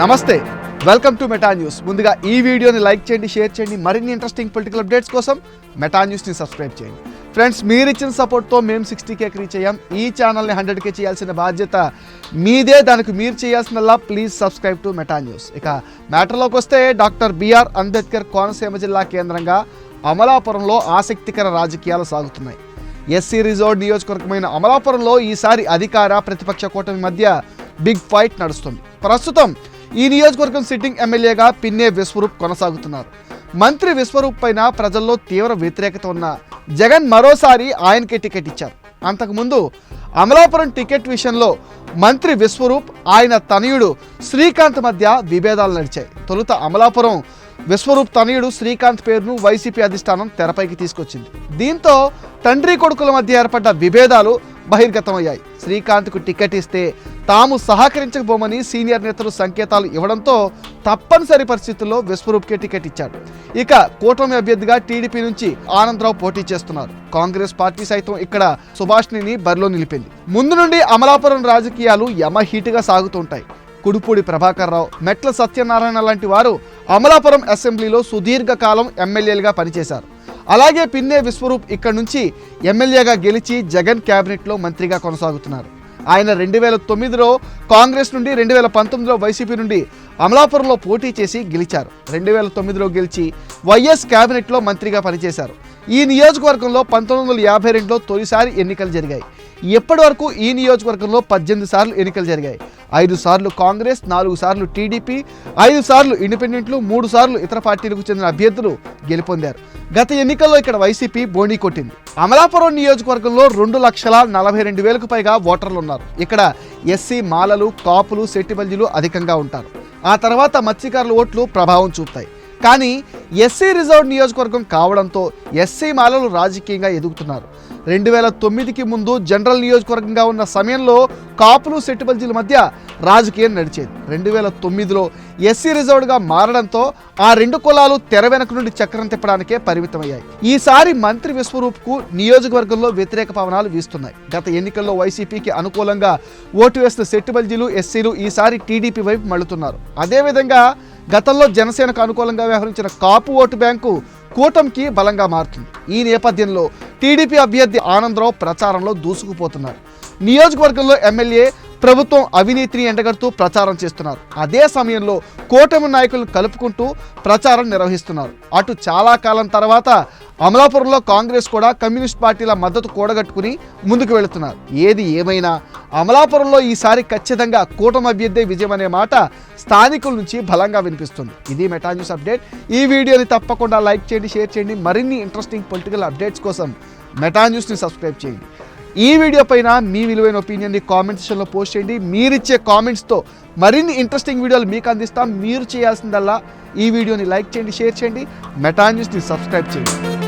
నమస్తే. Welcome to Meta news ముందుగా ఈ వీడియోని లైక్ చేయండి షేర్ చేయండి. మరిన్ని ఇంట్రెస్టింగ్ పొలిటికల్ అప్డేట్స్ కోసం మెటా న్యూస్ని సబ్స్క్రైబ్ చేయండి. ఫ్రెండ్స్ మీరు ఇచ్చిన సపోర్ట్తో మేము సిక్స్టీ కే రీచ్ అయ్యాం. ఈ ఛానల్ని హండ్రెడ్ కే చేయాల్సిన బాధ్యత మీదే. దానికి మీరు చేయాల్సినలా please subscribe to Meta news ఇక మ్యాటర్లోకి వస్తే డాక్టర్ బిఆర్ అంబేద్కర్ కోనసీమ జిల్లా కేంద్రంగా అమలాపురంలో ఆసక్తికర రాజకీయాలు సాగుతున్నాయి. ఎస్సీ రిజోర్ట్ నియోజకవర్గమైన అమలాపురంలో ఈసారి అధికార ప్రతిపక్ష కూటమి మధ్య బిగ్ ఫైట్ నడుస్తుంది. ప్రస్తుతం ఈ నియోజకవర్గం సిట్టింగ్ ఎమ్మెల్యేగా పిన్నే విశ్వరూప్ కొనసాగుతున్నారు. మంత్రి విశ్వరూప్ పైన ప్రజల్లో తీవ్ర వ్యతిరేకత ఉన్న జగన్ మరోసారి ఆయనకే టికెట్ ఇచ్చారు. అంతకుముందు అమలాపురం టికెట్ విషయంలో మంత్రి విశ్వరూప్ ఆయన తనయుడు శ్రీకాంత్ మధ్య విభేదాలు నడిచాయి. తొలుత అమలాపురం విశ్వరూప్ తనయుడు శ్రీకాంత్ పేరును వైసీపీ అధిష్టానం తెరపైకి తీసుకొచ్చింది. దీంతో తండ్రి కొడుకుల మధ్య ఏర్పడ్డ విభేదాలు బహిర్గతమయ్యాయి. శ్రీకాంత్కు టికెట్ ఇస్తే తాము సహకరించకపోమని సీనియర్ నేతలు సంకేతాలు ఇవ్వడంతో తప్పనిసరి పరిస్థితుల్లో విశ్వరూప్కే టికెట్ ఇచ్చాడు ఇక కూటమి అభ్యర్థిగా టీడీపీ నుంచి ఆనందరావు పోటీ చేస్తున్నారు. కాంగ్రెస్ పార్టీ సైతం ఇక్కడ సుభాష్ని బరిలో నిలిపింది. ముందు నుండి అమలాపురం రాజకీయాలు యమహీటుగా సాగుతుంటాయి. కుడుపూడి ప్రభాకర్ రావు మెట్ల సత్యనారాయణ లాంటి వారు అమలాపురం అసెంబ్లీలో సుదీర్ఘకాలం ఎమ్మెల్యేలుగా పనిచేశారు. అలాగే పిన్నే విశ్వరూప్ ఇక్కడ నుంచి ఎమ్మెల్యేగా గెలిచి జగన్ క్యాబినెట్లో మంత్రిగా కొనసాగుతున్నారు. ఆయన రెండు వేల తొమ్మిదిలో కాంగ్రెస్ నుండి రెండు వేల పంతొమ్మిదిలో వైసీపీ నుండి అమలాపురంలో పోటీ చేసి గెలిచారు. రెండు వేల తొమ్మిదిలో గెలిచి వైఎస్ క్యాబినెట్లో మంత్రిగా పనిచేశారు. ఈ నియోజకవర్గంలో పంతొమ్మిది వందల యాభై రెండులో తొలిసారి ఎన్నికలు జరిగాయి. ఇప్పటి వరకు ఈ నియోజకవర్గంలో పద్దెనిమిది సార్లు ఎన్నికలు జరిగాయి? ఐదు సార్లు కాంగ్రెస్ నాలుగు సార్లు టీడీపీ ఐదు సార్లు ఇండిపెండెంట్లు మూడు సార్లు ఇతర పార్టీలకు చెందిన అభ్యర్థులు గెలుపొందారు. గత ఎన్నికల్లో ఇక్కడ వైసీపీ బోణీ కొట్టింది. అమలాపురం నియోజకవర్గంలో రెండు లక్షల నలభై రెండు వేలకు పైగా ఓటర్లు ఉన్నారు. ఇక్కడ ఎస్సీ మాలలు కాపులు సెట్టిబల్జీలు అధికంగా ఉంటారు. ఆ తర్వాత మత్స్యకారుల ఓట్లు ప్రభావం చూపుతాయి. కానీ ఎస్సీ రిజర్వ్ నియోజకవర్గం కావడంతో ఎస్సీ మాలలు రాజకీయంగా ఎదుగుతున్నారు. రెండు వేల తొమ్మిదికి ముందు జనరల్ నియోజకవర్గంగా ఉన్న సమయంలో కాపులు సెట్టుబల్జీల మధ్య రాజకీయం నడిచేది. రెండు వేల తొమ్మిదిలో ఎస్సీ రిజర్వ్డ్గా మారడంతో ఆ రెండు కులాలు తెర వెనక నుండి చక్రం తిప్పడానికే పరిమితమయ్యాయి. ఈసారి మంత్రి విశ్వరూప్కు నియోజకవర్గంలో వ్యతిరేక పవనాలు వీస్తున్నాయి. గత ఎన్నికల్లో వైసీపీకి అనుకూలంగా ఓటు వేసిన సెట్టుబల్జీలు ఎస్సీలు ఈసారి టీడీపీ వైపు మళ్ళుతున్నారు. అదేవిధంగా గతంలో జనసేనకు అనుకూలంగా వ్యవహరించిన కాపు ఓటు బ్యాంకు కూటమికి బలంగా మారుతుంది. ఈ నేపథ్యంలో టీడీపీ అభ్యర్థి ఆనందరావు ప్రచారంలో దూసుకుపోతున్నారు. నియోజకవర్గంలో ఎమ్మెల్యే ప్రభుత్వం అవినీతిని ఎండగడుతూ ప్రచారం చేస్తున్నారు. అదే సమయంలో కూటమి నాయకులను కలుపుకుంటూ ప్రచారం నిర్వహిస్తున్నారు. అటు చాలా కాలం తర్వాత అమలాపురంలో కాంగ్రెస్ కూడా కమ్యూనిస్ట్ పార్టీల మద్దతు కూడగట్టుకుని ముందుకు వెళుతున్నారు. ఏది ఏమైనా అమలాపురంలో ఈసారి ఖచ్చితంగా కూటమి అభ్యర్థి విజయం అనే మాట స్థానికుల నుంచి బలంగా వినిపిస్తుంది. ఇది మెటా న్యూస్ అప్డేట్. ఈ వీడియోని తప్పకుండా లైక్ చేయండి షేర్ చేయండి. మరిన్ని ఇంట్రెస్టింగ్ పొలిటికల్ అప్డేట్స్ కోసం మెటా న్యూస్ని సబ్స్క్రైబ్ చేయండి. ఈ వీడియో పైన మీ విలువైన ఒపీనియన్ని కామెంట్ సెక్షన్లో పోస్ట్ చేయండి. మీరిచ్చే కామెంట్స్తో మరిన్ని ఇంట్రెస్టింగ్ వీడియోలు మీకు అందిస్తాం. మీరు చేయాల్సిందల్లా ఈ వీడియోని లైక్ చేయండి షేర్ చేయండి. మెటా న్యూస్ని సబ్స్క్రైబ్ చేయండి.